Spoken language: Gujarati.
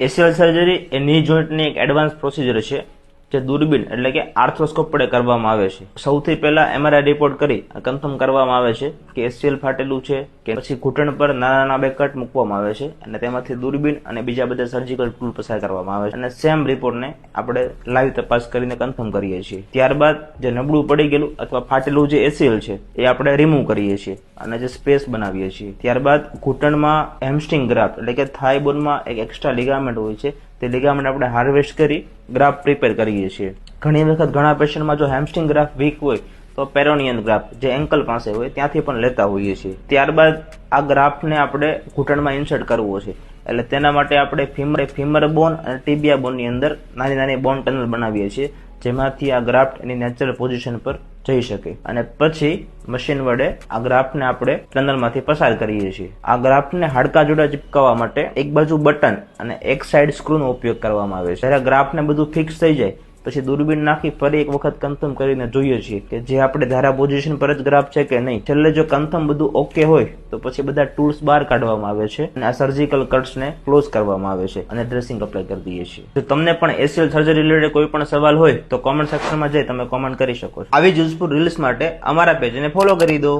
એસીએલ સર્જરી એ ની જોઈન્ટની એક એડવાન્સ પ્રોસિજર છે. જે દૂરબીન એટલે કે આર્થ્રોસ્કોપ વડે કરવામાં આવે છે. સૌથી પહેલા એમઆરઆઈ રિપોર્ટ કરી કન્ફર્મ કરવામાં આવે છે કે એસીએલ ફાટેલું છે કે પછી ઘૂંટણ પર નાના નાના બે કટ મૂકવામાં આવે છે અને તેમાંથી દૂરબીન અને બીજા બધા સર્જિકલ ટૂલ પસાર કરવામાં આવે છે. અને સેમ રિપોર્ટને આપણે લાઈવ તપાસ કરીને કન્ફર્મ કરીએ છીએ. ત્યારબાદ જે નબળું પડી ગયેલું અથવા ફાટેલું જે એસીએલ છે, એ આપણે રિમૂવ કરીએ છીએ અને જે સ્પેસ બનાવીએ છીએ. ત્યારબાદ ઘૂંટણમાં હેમસ્ટ્રિંગ ગ્રાફ્ટ એટલે કે થાઈ બોનમાં એક એક્સ્ટ્રા લિગામેન્ટ હોય છે તે લિગામેન્ટ આપણે હાર્વેસ્ટ કરી ગ્રાફ પ્રિપેર કરીએ છીએ. ઘણી વખત ઘણા પેશન્ટમાં જો હેમસ્ટ્રિંગ ગ્રાફ વીક હોય, તો પેરોનિયન ગ્રાફ જે એન્કલ પાસે હોય, ત્યાંથી પણ લેતા હોઈએ છીએ. ત્યારબાદ આ ગ્રાફને આપણે ઘૂંટણમાં ઇન્સર્ટ કરવો છે. એટલે તેના માટે આપણે ફિમર ફિમર બોન અને ટીબિયા બોનની અંદર નાની નાની બોન ટનલ બનાવીએ છીએ, જેમાંથી આ ગ્રાફ્ટ એની નેચરલ પોઝિશન પર જઈ શકે. અને પછી મશીન વડે આ ગ્રાફને આપણે ટનલમાંથી પસાર કરીએ છીએ. આ ગ્રાફને હાડકા જોડે ચિપકાવવા માટે એક બાજુ બટન અને એક સાઈડ સ્ક્રૂનો ઉપયોગ કરવામાં આવે છે. જ્યારે ગ્રાફને બધું ફિક્સ થઈ જાય પછી દૂરબીન નાખી ફરી એક વખત કન્ફર્મ કરીને જોઈએ છીએ કે જે આપણે ધારા પોઝિશન પર જ ગ્રાફ છે કે નહીં. છેલ્લે જો કન્ફર્મ બધું ઓકે હોય, તો પછી બધા ટૂલ્સ બહાર કાઢવામાં આવે છે અને આ સર્જિકલ કટ્સને ક્લોઝ કરવામાં આવે છે અને ડ્રેસિંગ અપ્લાય કરી દઈએ છીએ. જો તમને પણ એસીએલ સર્જરી રિલેટેડ કોઈ પણ સવાલ હોય, તો કોમેન્ટ સેક્શનમાં જઈ તમે કોમેન્ટ કરી શકો છો. આવી જ યુઝફુલ રીલ્સ માટે અમારા પેજને ફોલો કરી દો.